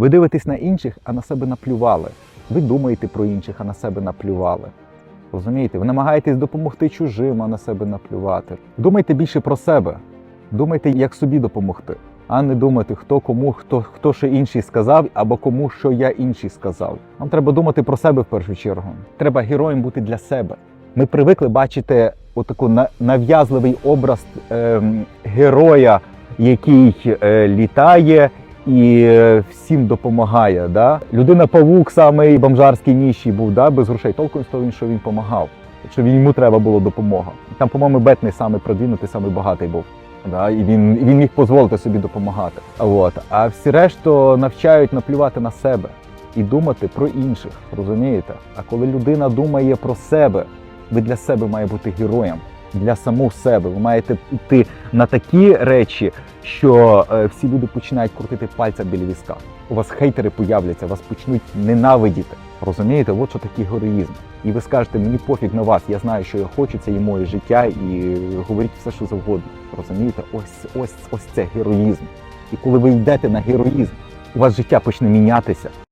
Ви дивитесь на інших, а на себе наплювали. Ви думаєте про інших, а на себе наплювали. Розумієте? Ви намагаєтесь допомогти чужим, а на себе наплювати. Думайте більше про себе. Думайте, як собі допомогти, а не думати, хто кому, хто, хто що інший сказав, або кому що я інший сказав. Нам треба думати про себе в першу чергу. Треба героєм бути для себе. Ми привикли бачити отаку на- нав'язливий образ ем, героя, який е, літає і е, всім допомагає. Да? Людина павук самий бомжарський ніщий був, да? без грошей. Толком з того, що він допомагав, що йому треба було допомога. Там, по-моєму, Бетний самий продвинутий, самий багатий був. Да? І він, він міг дозволити собі допомагати. От. А всі решту навчають наплювати на себе і думати про інших. Розумієте? А коли людина думає про себе, ви для себе має бути героєм. Для самого себе ви маєте йти на такі речі, що е, всі люди починають крутити пальця біля візка. У вас хейтери появляться, вас почнуть ненавидіти. Розумієте, от що такий героїзм. І ви скажете, мені пофіг на вас, я знаю, що я хочу, це і моє життя, і говоріть все, що завгодно. Розумієте, ось ось ось це героїзм. І коли ви йдете на героїзм, у вас життя почне мінятися.